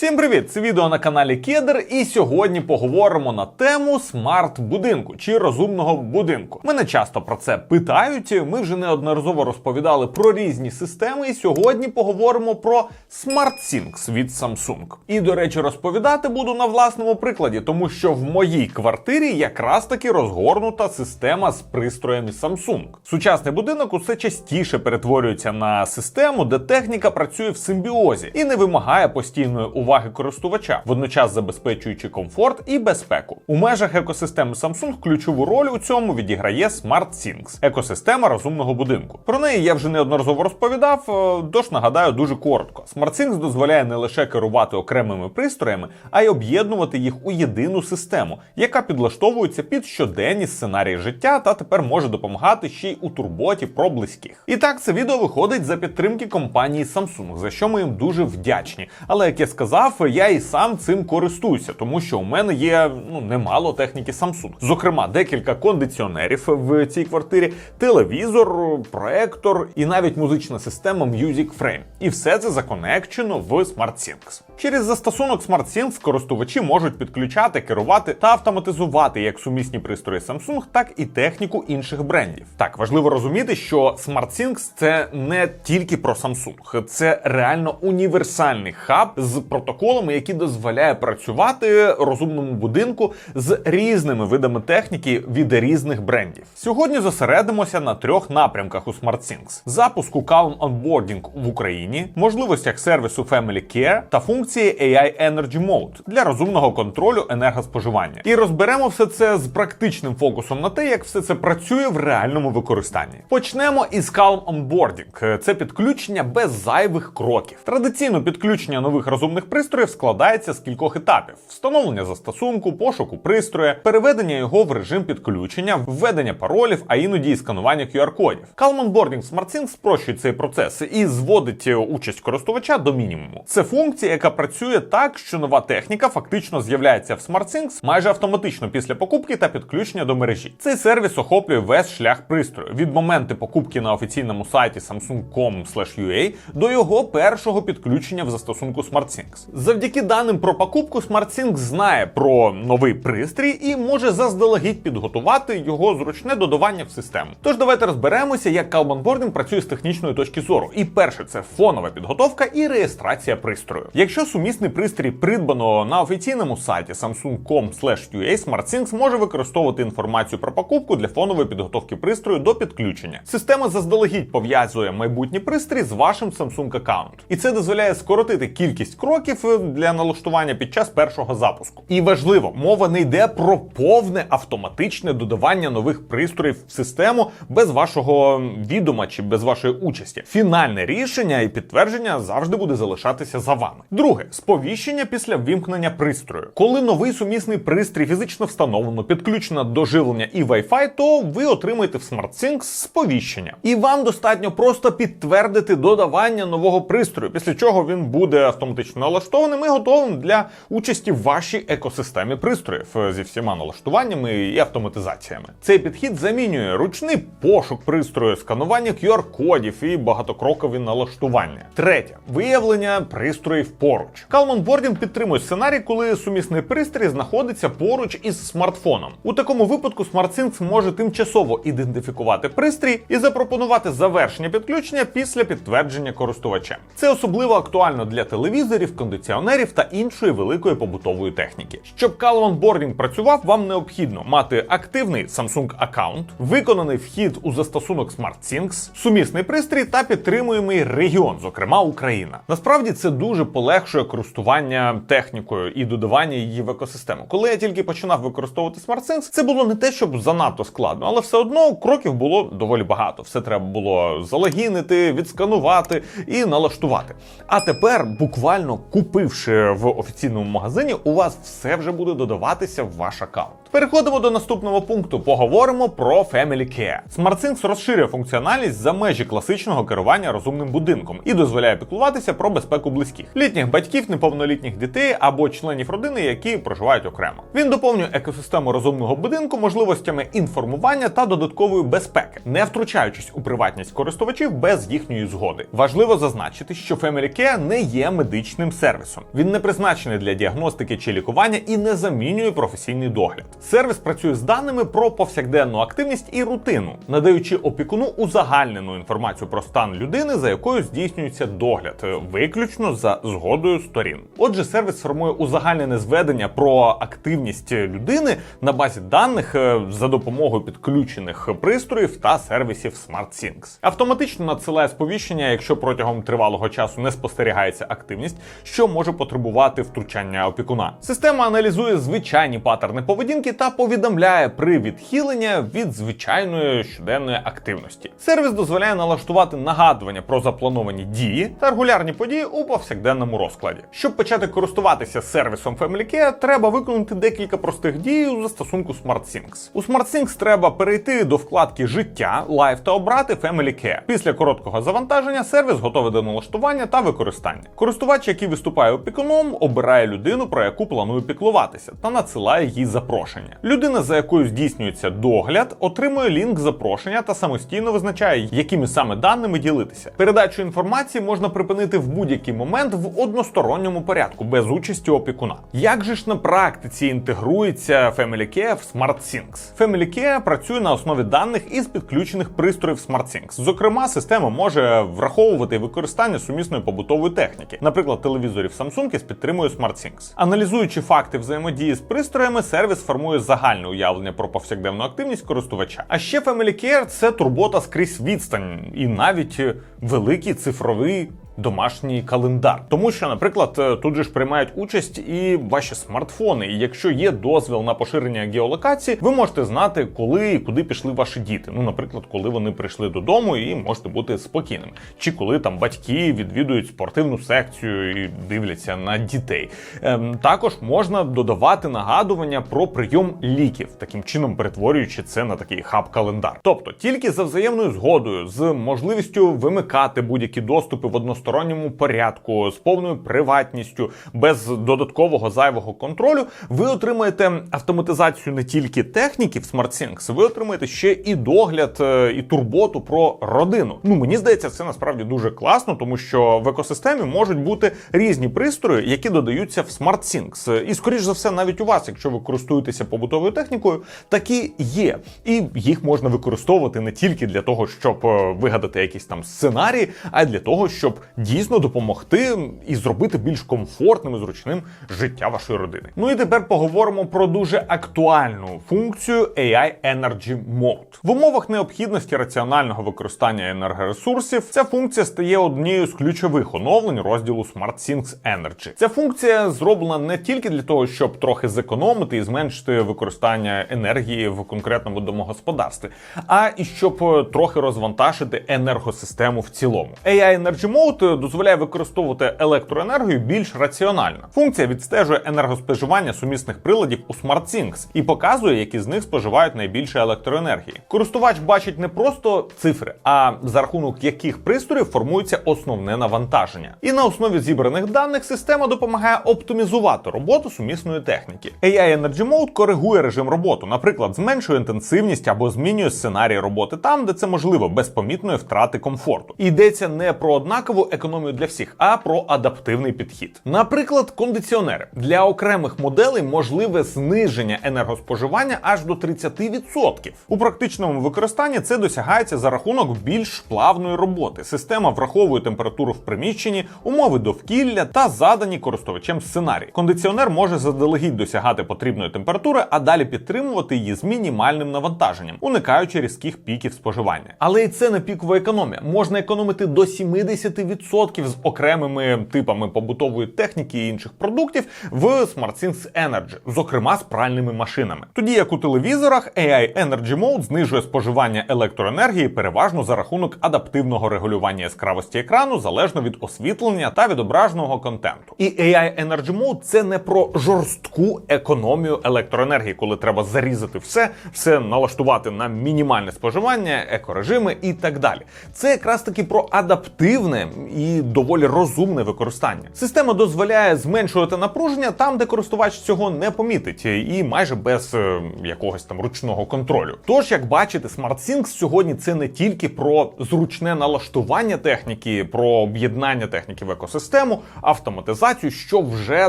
Всім привіт! Це відео на каналі Кедр, і сьогодні поговоримо на тему смарт-будинку чи розумного будинку. Мене часто про це питають. Ми вже неодноразово розповідали про різні системи, і сьогодні поговоримо про SmartThings від Samsung. І, до речі, розповідати буду на власному прикладі, тому що в моїй квартирі якраз таки розгорнута система з пристроями Samsung. Сучасний будинок усе частіше перетворюється на систему, де техніка працює в симбіозі і не вимагає постійної уваги користувача, водночас забезпечуючи комфорт і безпеку. У межах екосистеми Samsung ключову роль у цьому відіграє SmartThings – екосистема розумного будинку. Про неї я вже неодноразово розповідав, е, тож нагадаю дуже коротко. SmartThings дозволяє не лише керувати окремими пристроями, а й об'єднувати їх у єдину систему, яка підлаштовується під щоденні сценарії життя та тепер може допомагати ще й у турботі про близьких. І так, це відео виходить за підтримки компанії Samsung, за що ми їм дуже вдячні. Але як я сказав, я і сам цим користуюся, тому що у мене є ну немало техніки Samsung. Зокрема, декілька кондиціонерів в цій квартирі, телевізор, проектор і навіть музична система Music Frame. І все це законекчено в SmartThings. Через застосунок SmartThings користувачі можуть підключати, керувати та автоматизувати як сумісні пристрої Samsung, так і техніку інших брендів. Так важливо розуміти, що SmartThings – це не тільки про Samsung, це реально універсальний хаб з протоколами, які дозволяє працювати розумному будинку з різними видами техніки від різних брендів. Сьогодні зосередимося на трьох напрямках у SmartThings: запуску Calm Onboarding в Україні, можливостях сервісу Family Care та функції AI Energy Mode для розумного контролю енергоспоживання. І розберемо все це з практичним фокусом на те, як все це працює в реальному використанні. Почнемо із Calm Onboarding. Це підключення без зайвих кроків. Традиційно підключення нових розумних пристроїв складається з кількох етапів: встановлення застосунку, пошуку пристроя, переведення його в режим підключення, введення паролів, а іноді і сканування QR-кодів. Calm Onboarding SmartSync спрощує цей процес і зводить участь користувача до мінімуму. Це функція, яка працює так, що нова техніка фактично з'являється в SmartSync майже автоматично після покупки та підключення до мережі. Цей сервіс охоплює весь шлях пристрою від моменту покупки на офіційному сайті samsung.com.ua до його першого підключення в застосунку SmartSync. Завдяки даним про покупку SmartSync знає про новий пристрій і може заздалегідь підготувати його зручне додавання в систему. Тож давайте розберемося, як Calm Onboarding працює з технічної точки зору. І перше це фонова підготовка і реєстрація пристрою. Якщо сумісний пристрій придбано на офіційному сайті samsung.com.ua, SmartSync може використовувати інформацію про покупку для фонової підготовки пристрою до підключення. Система заздалегідь пов'язує майбутній пристрій з вашим Samsung аккаунт. І це дозволяє скоротити кількість кроків для налаштування під час першого запуску. І важливо, мова не йде про повне автоматичне додавання нових пристроїв в систему без вашого відома чи без вашої участі. Фінальне рішення і підтвердження завжди буде залишатися за вами. Друге сповіщення після ввімкнення пристрою. Коли новий сумісний пристрій фізично встановлено, підключено до живлення і Wi-Fi, то ви отримаєте в SmartSync сповіщення. І вам достатньо просто підтвердити додавання нового пристрою, після чого він буде автоматично налаштованим і готовим для участі в вашій екосистемі пристроїв зі всіма налаштуваннями і автоматизаціями. Цей підхід замінює ручний пошук пристрою, сканування QR-кодів і багатокрокові налаштування. Третє виявлення пристроїв поруч. Calm Onboarding підтримує сценарій, коли сумісний пристрій знаходиться поруч із смартфоном. У такому випадку SmartSync може тимчасово ідентифікувати пристрій і запропонувати завершення підключення після підтвердження користувача. Це особливо актуально для телевізорів, кондиціонерів та іншої великої побутової техніки. Щоб Calm Onboarding працював, вам необхідно мати активний Samsung аккаунт, виконаний вхід у застосунок SmartSync, сумісний пристрій та підтримуємий регіон, зокрема Україна. Насправді це дуже полегшує користування технікою і додавання її в екосистему. Коли я тільки починав використовувати SmartSense, це було не те, щоб занадто складно, але все одно кроків було доволі багато. Все треба було залогінити, відсканувати і налаштувати. А тепер, буквально купивши в офіційному магазині, у вас все вже буде додаватися в ваш аккаунт. Переходимо до наступного пункту. Поговоримо про Family Care. SmartThings розширює функціоналість за межі класичного керування розумним будинком і дозволяє піклуватися про безпеку близьких, літніх батьків, неповнолітніх дітей або членів родини, які проживають окремо. Він доповнює екосистему розумного будинку можливостями інформування та додаткової безпеки, не втручаючись у приватність користувачів без їхньої згоди. Важливо зазначити, що Family Care не є медичним сервісом. Він не призначений для діагностики чи лікування і не замінює професійний догляд. Сервіс працює з даними про повсякденну активність і рутину, надаючи опікуну узагальнену інформацію про стан людини, за якою здійснюється догляд, виключно за згодою сторін. Отже, сервіс формує узагальнене зведення про активність людини на базі даних е, за допомогою підключених пристроїв та сервісів SmartThings. Автоматично надсилає сповіщення, якщо протягом тривалого часу не спостерігається активність, що може потребувати втручання опікуна. Система аналізує звичайні паттерни поведінки та повідомляє при відхилення від звичайної щоденної активності. Сервіс дозволяє налаштувати нагадування про заплановані дії та регулярні події у повсякденному розкладі. Щоб почати користуватися сервісом Family Care, треба виконати декілька простих дій у застосунку SmartThings. У SmartThings треба перейти до вкладки Життя, Лайф та обрати Family Care. Після короткого завантаження сервіс готовий до налаштування та використання. Користувач, який виступає опікуном, обирає людину, про яку планує піклуватися, та надсилає їй запрошення. Людина, за якою здійснюється догляд, отримує лінк запрошення та самостійно визначає, якими саме даними ділитися. Передачу інформації можна припинити в будь-який момент в односторонньому порядку, без участі опікуна. Як же ж на практиці інтегрується Family Care в SmartThings? Family Care працює на основі даних із підключених пристроїв SmartThings. Зокрема, система може враховувати використання сумісної побутової техніки, наприклад, телевізорів Samsung із підтримує SmartThings. Аналізуючи факти взаємодії з пристроями, сервіс формує загальне уявлення про повсякденну активність користувача. А ще Family Care – це турбота скрізь відстань і навіть великий цифровий домашній календар. Тому що, наприклад, е, тут же ж приймають участь і ваші смартфони. І якщо є дозвіл на поширення геолокації, ви можете знати, коли і куди пішли ваші діти. Ну, наприклад, коли вони прийшли додому, і можете бути спокійним, чи коли там батьки відвідують спортивну секцію і дивляться на дітей. Ем, також можна додавати нагадування про прийом ліків, таким чином перетворюючи це на такий хаб-календар. Тобто тільки за взаємною згодою, з можливістю вимикати будь-які доступи в односторонньому порядку, з повною приватністю, без додаткового зайвого контролю, ви отримаєте автоматизацію не тільки техніки в SmartThings, ви отримаєте ще і догляд е, і турботу про родину. Ну мені здається, це насправді дуже класно, тому що в екосистемі можуть бути різні пристрої, які додаються в SmartThings. І скоріш за все, навіть у вас, якщо ви користуєтеся побутовою технікою, такі є. І їх можна використовувати не тільки для того, щоб е, вигадати якісь там сценарії, а й для того, щоб дійсно допомогти і зробити більш комфортним і зручним життя вашої родини. Ну і тепер поговоримо про дуже актуальну функцію AI Energy Mode. В умовах необхідності раціонального використання енергоресурсів ця функція стає однією з ключових оновлень розділу SmartThings Energy. Ця функція зроблена не тільки для того, щоб трохи зекономити і зменшити використання енергії в конкретному домогосподарстві, а і щоб е, трохи розвантажити енергосистему в цілому. AI Energy Mode дозволяє використовувати електроенергію більш раціонально. Функція відстежує енергоспоживання сумісних приладів у SmartThings і показує, які з них споживають найбільше електроенергії. Користувач бачить не просто цифри, а за рахунок яких пристроїв формується основне навантаження. І на основі зібраних даних система допомагає оптимізувати роботу сумісної техніки. AI Energy Mode коригує режим роботи, наприклад, зменшує інтенсивність або змінює сценарій роботи там, де це можливо, без помітної втрати комфорту. Йдеться не про однакову економію для всіх, а про адаптивний підхід. Наприклад, кондиціонери для окремих моделей можливе зниження енергоспоживання аж до 30%. У практичному використанні це досягається за рахунок більш плавної роботи. Система враховує температуру в приміщенні, умови довкілля та задані користувачем сценарії. Кондиціонер може заздалегідь досягати потрібної температури, а далі підтримувати її з мінімальним навантаженням, уникаючи різких піків споживання. Але і це не пікова економія. Можна економити до 70%. 100% з окремими типами побутової техніки і інших продуктів в SmartThings Energy, зокрема з пральними машинами. Тоді як у телевізорах AI Energy Mode знижує споживання електроенергії переважно за рахунок адаптивного регулювання яскравості екрану залежно від освітлення та відображеного контенту. І AI Energy Mode – це не про жорстку економію електроенергії, коли треба зарізати все, все налаштувати на мінімальне споживання, екорежими і так далі. Це якраз таки про адаптивне і доволі розумне використання. Система дозволяє зменшувати напруження там, де користувач цього не помітить, і майже без е, якогось там ручного контролю. Тож, як бачите, SmartSync сьогодні це не тільки про зручне налаштування техніки, про об'єднання техніки в екосистему, автоматизацію, що вже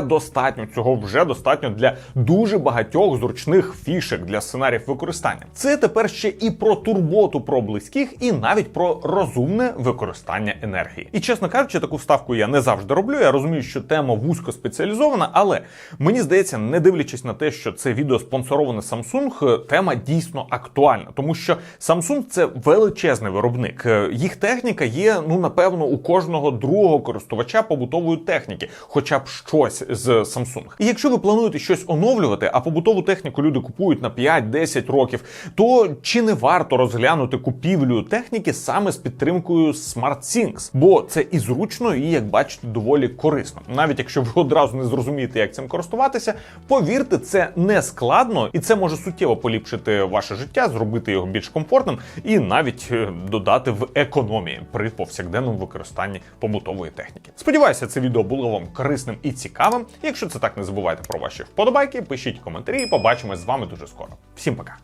достатньо. Цього вже достатньо для дуже багатьох зручних фішек для сценаріїв використання. Це тепер ще і про турботу про близьких, і навіть про розумне використання енергії. І чесно кажучи, таку ставку я не завжди роблю. Я розумію, що тема вузько спеціалізована, але мені здається, не дивлячись на те, що це відео спонсороване Samsung, тема дійсно актуальна, тому що Samsung це величезний виробник. Е, Їх техніка є, ну напевно, у кожного другого користувача побутової техніки, хоча б щось з Samsung. І якщо ви плануєте щось оновлювати, а побутову техніку люди купують на 5-10 років, то чи не варто розглянути купівлю техніки саме з підтримкою SmartThings? Бо це і зручно, і як бачите, доволі корисно. Навіть якщо ви одразу не зрозумієте, як цим користуватися, повірте, це не складно, і це може суттєво поліпшити ваше життя, зробити його більш комфортним і навіть е, додати в економії при повсякденному використанні побутової техніки. Сподіваюся, це відео було вам корисним і цікавим. Якщо це так, не забувайте про ваші вподобайки, пишіть коментарі, і побачимось з вами дуже скоро. Всім пока.